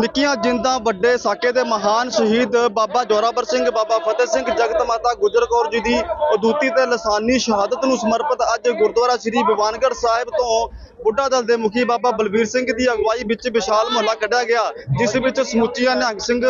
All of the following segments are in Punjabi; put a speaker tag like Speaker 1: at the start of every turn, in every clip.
Speaker 1: ਨਿੱਕੀਆਂ ਜਿੰਦਾਂ ਵੱਡੇ ਸਾਕੇ ਦੇ ਮਹਾਨ ਸ਼ਹੀਦ ਬਾਬਾ ਜੋਰਾਵਰ ਸਿੰਘ, ਬਾਬਾ ਫਤਿਹ ਸਿੰਘ, ਜਗਤ ਮਾਤਾ ਗੁਜਰ ਕੌਰ ਜੀ ਦੀ ਅਦੂਤੀ ਤੇ ਲਸਾਨੀ ਸ਼ਹਾਦਤ ਨੂੰ ਸਮਰਪਿਤ ਅੱਜ ਗੁਰਦੁਆਰਾ ਸ੍ਰੀ ਭਵਾਨਗੜ੍ਹ ਸਾਹਿਬ ਤੋਂ ਬੁੱਢਾ ਦਲ ਦੇ ਮੁਖੀ ਬਾਬਾ ਬਲਬੀਰ ਸਿੰਘ ਦੀ ਅਗਵਾਈ ਵਿੱਚ ਵਿਸ਼ਾਲ ਮਹੱਲਾ ਕੱਢਿਆ ਗਿਆ, ਜਿਸ ਵਿੱਚ ਸਮੁੱਚੀਆਂ ਨਿਹੰਗ ਸਿੰਘ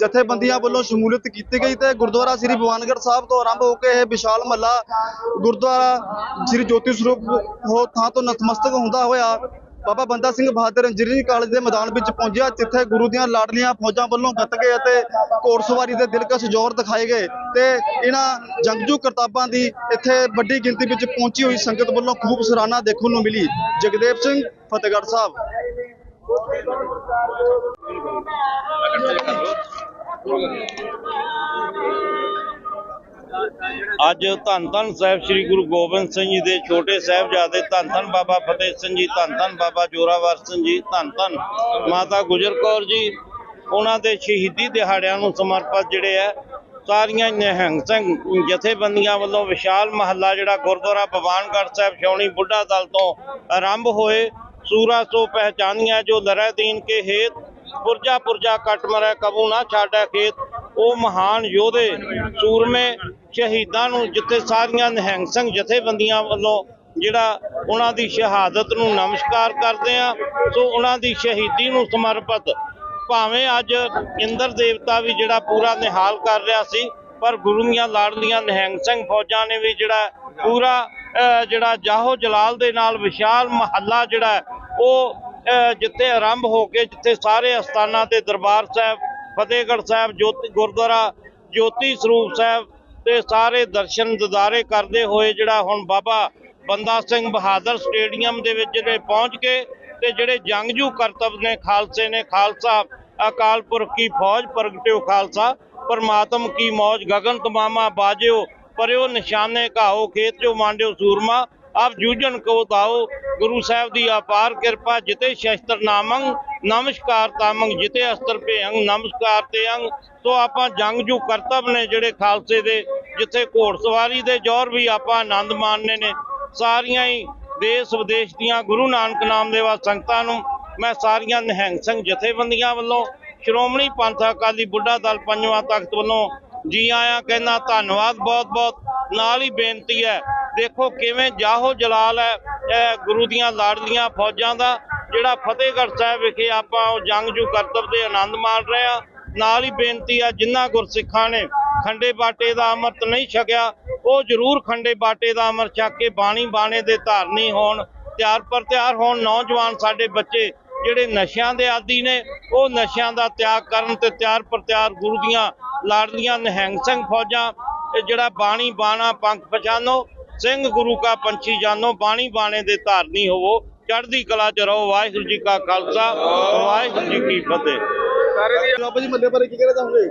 Speaker 1: ਜਥੇਬੰਦੀਆਂ ਵੱਲੋਂ ਸ਼ਮੂਲੀਅਤ ਕੀਤੀ ਗਈ ਤੇ ਗੁਰਦੁਆਰਾ ਸ੍ਰੀ ਭਵਾਨਗੜ੍ਹ ਸਾਹਿਬ ਤੋਂ ਆਰੰਭ ਹੋ ਕੇ ਇਹ ਵਿਸ਼ਾਲ ਮਹੱਲਾ ਗੁਰਦੁਆਰਾ ਸ੍ਰੀ ਜੋਤੀ ਸਰੂਪ ਹੋ ਥਾਂ ਤੋਂ ਨਤਮਸਤਕ ਹੁੰਦਾ ਹੋਇਆ ਬਾਬਾ ਬੰਦਾ ਸਿੰਘ ਬਹਾਦਰ ਇੰਜੀਨੀਅਰਿੰਗ ਕਾਲਜ ਦੇ ਮੈਦਾਨ ਵਿੱਚ ਪਹੁੰਚਿਆ, ਜਿੱਥੇ ਗੁਰੂ ਦੀਆਂ ਲਾਡਲੀਆਂ ਫੌਜਾਂ ਵੱਲੋਂ ਗੱਤਕੇ ਅਤੇ ਘੋੜਸਵਾਰੀ ਦੇ ਦਿਲਕਸ਼ ਜ਼ੋਰ ਦਿਖਾਏ ਗਏ ਤੇ ਇਹਨਾਂ ਜੰਗਜੂ ਕਰਤਾਬਾਂ ਦੀ ਇੱਥੇ ਵੱਡੀ ਗਿਣਤੀ ਵਿੱਚ ਪਹੁੰਚੀ ਹੋਈ ਸੰਗਤ ਵੱਲੋਂ ਖੂਬ ਸਰਾਹਨਾ ਦੇਖਣ ਨੂੰ ਮਿਲੀ। ਜਗਦੇਵ ਸਿੰਘ, ਫਤਿਹਗੜ੍ਹ ਸਾਹਿਬ।
Speaker 2: ਅੱਜ ਧੰਨ ਧੰਨ ਸਾਹਿਬ ਸ੍ਰੀ ਗੁਰੂ ਗੋਬਿੰਦ ਸਿੰਘ ਜੀ ਦੇ ਛੋਟੇ ਸਾਹਿਬਜ਼ਾਦੇ ਧੰਨ ਧੰਨ ਬਾਬਾ ਫਤਿਹ ਸਿੰਘ ਜੀ, ਧੰਨ ਧੰਨ ਬਾਬਾ ਜੋਰਾਵਰ ਸਿੰਘ ਜੀ, ਧੰਨ ਧੰਨ ਮਾਤਾ ਗੁਜਰ ਕੌਰ ਜੀ, ਉਹਨਾਂ ਦੇ ਸ਼ਹੀਦੀ ਦਿਹਾੜਿਆਂ ਨੂੰ ਸਮਰਪਿਤ ਜਿਹੜੇ ਹੈ ਸਾਰੀਆਂ ਨਿਹੰਗ ਸਿੰਘ ਜਥੇਬੰਦੀਆਂ ਵੱਲੋਂ ਵਿਸ਼ਾਲ ਮਹੱਲਾ ਜਿਹੜਾ ਗੁਰਦੁਆਰਾ ਭਵਾਨਗੜ੍ਹ ਸਾਹਿਬ ਛਾਉਣੀ ਬੁੱਢਾ ਦਲ ਤੋਂ ਆਰੰਭ ਹੋਏ, ਸੂਰਾ ਸੋ ਪਹਿਚਾਨੀਆਂ ਜੋ ਲਰੈ ਦੀਨ ਕੇ ਹੇਤ, ਪੁਰਜਾ ਪੁਰਜਾ ਕੱਟ ਮਰੈ ਕਬੂ ਨਾ ਛਾੜੈ ਖੇਤ ਉਹ ਮਹਾਨ ਯੋਧੇ ਸੂਰਮੇ ਸ਼ਹੀਦਾਂ ਨੂੰ ਜਿੱਥੇ ਸਾਰੀਆਂ ਨਿਹੰਗ ਸਿੰਘ ਜਥੇਬੰਦੀਆਂ ਵੱਲੋਂ ਜਿਹੜਾ ਉਹਨਾਂ ਦੀ ਸ਼ਹਾਦਤ ਨੂੰ ਨਮਸਕਾਰ ਕਰਦੇ ਆ ਸੋ ਉਹਨਾਂ ਦੀ ਸ਼ਹੀਦੀ ਨੂੰ ਸਮਰਪਿਤ ਭਾਵੇਂ ਅੱਜ ਇੰਦਰ ਦੇਵਤਾ ਵੀ ਜਿਹੜਾ ਪੂਰਾ ਨਿਹਾਲ ਕਰ ਰਿਹਾ ਸੀ, ਪਰ ਗੁਰੂ ਦੀਆਂ ਲਾੜਲੀਆਂ ਨਿਹੰਗ ਸਿੰਘ ਫੌਜਾਂ ਨੇ ਵੀ ਜਿਹੜਾ ਪੂਰਾ ਜਿਹੜਾ ਜਾਹੋ ਜਲਾਲ ਦੇ ਨਾਲ ਵਿਸ਼ਾਲ ਮਹੱਲਾ ਜਿਹੜਾ ਉਹ ਜਿੱਥੇ ਆਰੰਭ ਹੋ ਕੇ ਜਿੱਥੇ ਸਾਰੇ ਅਸਥਾਨਾਂ ਤੇ ਦਰਬਾਰ ਸਾਹਿਬ ਫਤਿਹਗੜ੍ਹ ਸਾਹਿਬ, ਜੋਤੀ, ਗੁਰਦੁਆਰਾ ਜੋਤੀ ਸਰੂਪ ਸਾਹਿਬ ਤੇ ਸਾਰੇ ਦਰਸ਼ਨ ਦਿਦਾਰੇ ਕਰਦੇ ਹੋਏ ਜਿਹੜਾ ਹੁਣ ਬਾਬਾ ਬੰਦਾ ਸਿੰਘ ਬਹਾਦਰ ਸਟੇਡੀਅਮ ਦੇ ਵਿੱਚ ਜਿਹੜੇ ਪਹੁੰਚ ਕੇ ਤੇ ਜਿਹੜੇ ਜੰਗਜੂ ਕਰਤੱਵ ਨੇ ਖਾਲਸੇ ਨੇ, ਖਾਲਸਾ ਅਕਾਲ ਪੁਰਖ ਕੀ ਫੌਜ ਪ੍ਰਗਟਿਓ ਖਾਲਸਾ, ਪਰਮਾਤਮ ਕੀ ਮੌਜ ਗगन ਤਮਾਮਾ ਬਾਜਿਓ, ਪਰਿਓ ਨਿਸ਼ਾਨੇ ਘਾਓ ਖੇਤ ਚੋਂ ਮਾਂਡਿਓ ਸੂਰਮਾ ਆਪ ਜੂਝਣ ਕੋ ਤਾਓ, ਗੁਰੂ ਸਾਹਿਬ ਦੀ ਅਪਾਰ ਕਿਰਪਾ, ਜਿਤੇ ਸ਼ਸਤਰ ਨਾਮੰ, ਨਮਸਕਾਰ ਤਾਮੰ, ਜਿਤੇ ਅਸਤਰ ਭੇਅੰਗ ਨਮਸਕਾਰ ਤੇ ਅੰਗ ਸੋ ਆਪਾਂ ਜੰਗ ਜੂ ਕਰਤੱਵ ਨੇ ਜਿਹੜੇ ਖਾਲਸੇ ਦੇ, ਜਿੱਥੇ ਘੋੜ ਸਵਾਰੀ ਦੇ ਜੋਰ ਵੀ ਆਪਾਂ ਆਨੰਦ ਮਾਣਨੇ ਨੇ। ਸਾਰੀਆਂ ਹੀ ਦੇਸ਼ ਵਿਦੇਸ਼ ਦੀਆਂ ਗੁਰੂ ਨਾਨਕ ਨਾਮ ਦੇਵਾ ਸੰਗਤਾਂ ਨੂੰ ਮੈਂ ਸਾਰੀਆਂ ਨਿਹੰਗ ਸਿੰਘ ਜਥੇਬੰਦੀਆਂ ਵੱਲੋਂ, ਸ਼੍ਰੋਮਣੀ ਪੰਥ ਅਕਾਲੀ ਬੁੱਢਾ ਦਲ ਪੰਜਵਾਂ ਤਖਤ ਵੱਲੋਂ ਜੀ ਆਇਆਂ, ਕਹਿੰਦਾ ਧੰਨਵਾਦ ਬਹੁਤ ਬਹੁਤ ਨਾਲ ਹੀ ਬੇਨਤੀ ਹੈ ਦੇਖੋ ਕਿਵੇਂ ਜਾਹੋ ਜਲਾਲ ਹੈ ਗੁਰੂ ਦੀਆਂ ਲਾੜਲੀਆਂ ਫੌਜਾਂ ਦਾ, ਜਿਹੜਾ ਫਤਿਹਗੜ੍ਹ ਸਾਹਿਬ ਵਿਖੇ ਆਪਾਂ ਉਹ ਜੰਗ ਜੂ ਕਰਤਬ ਦੇ ਆਨੰਦ ਮਾਣ ਰਹੇ ਆ ਨਾਲ ਹੀ ਬੇਨਤੀ ਆ ਜਿਨ੍ਹਾਂ ਗੁਰਸਿੱਖਾਂ ਨੇ ਖੰਡੇ ਬਾਟੇ ਦਾ ਅੰਮ੍ਰਿਤ ਨਹੀਂ ਛਕਿਆ, ਉਹ ਜ਼ਰੂਰ ਖੰਡੇ ਬਾਟੇ ਦਾ ਅੰਮ੍ਰਿਤ ਛਕ ਕੇ ਬਾਣੀ ਬਾਣੇ ਦੇ ਧਾਰਨੀ ਹੋਣ, ਤਿਆਰ ਪਰ ਤਿਆਰ ਹੋਣ ਨੌਜਵਾਨ ਸਾਡੇ ਬੱਚੇ, ਜਿਹੜੇ ਨਸ਼ਿਆਂ ਦੇ ਆਦੀ ਨੇ, ਉਹ ਨਸ਼ਿਆਂ ਦਾ ਤਿਆਗ ਕਰਨ ਤੇ ਤਿਆਰ ਪਰ ਤਿਆਰ ਗੁਰੂ ਦੀਆਂ ਲਾੜਲੀਆਂ ਨਿਹੰਗ ਸਿੰਘ ਫੌਜਾਂ ਜਿਹੜਾ ਬਾਣੀ ਬਾਣਾ ਪੰਖ ਪਛਾਨੋ ਸਿੰਘ ਗੁਰੂ ਕਾ ਪੰਛੀ ਜਾਨੋ ਬਾਣੀ ਬਾਣੇ ਦੇ ਧਾਰਨੀ ਹੋਵੋ। ਚੜ੍ਹਦੀ ਕਲਾ ਚ ਰਹੋ ਵਾਹਿਗੁਰੂ ਜੀ ਕਾ ਖਾਲਸਾ ਵਾਹਿਗੁਰੂ ਜੀ ਕੀ ਫਤਿਹ।
Speaker 1: ਬਾਬਾ ਜੀ ਮੱਲੇ ਬਾਰੇ ਕੀ ਕਹਿਣਾ ਚਾਹੋਗੇ?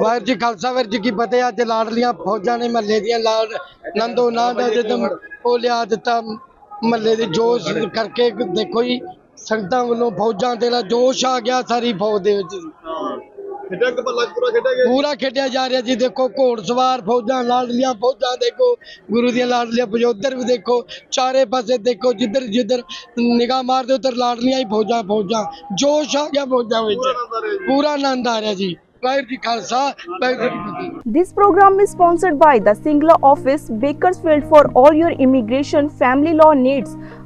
Speaker 3: ਵਾਹਿਗੁਰੂ ਜੀ ਖਾਲਸਾ ਵਾਹਿਗੁਰੂ ਜੀ ਕੀ ਫਤਿਹ। ਅੱਜ ਲਾਡਲੀਆਂ ਫੌਜਾਂ ਨੇ ਮਹੱਲੇ ਦੀਆਂ ਲਾਡ ਨੰਦੋ ਨਾਦ ਜਦੋਂ ਉਹ ਲਿਆ ਦਿੱਤਾ। ਮਹੱਲੇ ਦੇ ਜੋਸ਼ ਕਰਕੇ ਦੇਖੋ ਜੀ ਸੰਗਤਾਂ ਵੱਲੋਂ ਫੌਜਾਂ ਤੇ ਲਾ ਜੋਸ਼ ਆ ਗਿਆ ਸਾਰੀ ਫੌਜ ਦੇ ਵਿੱਚ।
Speaker 1: ਖੇਡਿਆ ਪੂਰਾ ਖੇਡਿਆ ਗਿਆ
Speaker 3: ਪੂਰਾ ਖੇਡਿਆ ਜਾ ਰਿਹਾ ਜੀ। ਦੇਖੋ ਘੋੜਸਵਾਰ ਫੌਜਾਂ ਲਾਡਲੀਆਂ ਫੌਜਾਂ ਦੇਖੋ। ਗੁਰੂ ਦੀਆਂ ਲਾਡਲੀਆਂ ਬਜੋਦਰ ਵੀ ਦੇਖੋ। ਚਾਰੇ ਪਾਸੇ ਦੇਖੋ ਜਿੱਧਰ ਜਿੱਧਰ ਨਿਗਾਹ ਮਾਰਦੇ ਉਧਰ ਲਾਡਲੀਆਂ ਹੀ ਫੌਜਾਂ ਫੌਜਾਂ। ਜੋਸ਼ ਆ ਗਿਆ ਫੌਜਾਂ ਵਿੱਚ। ਪੂਰਾ ਆਨੰਦ ਆ ਰਿਹਾ ਜੀ। ਵਾਹਿਗੁਰੂ ਜੀ ਖਾਲਸਾ ਵਾਹਿਗੁਰੂ ਜੀ ਕੀ ਫਤਿਹ।
Speaker 4: This program is sponsored by the Singla office, Bakersfield for all your immigration family law needs.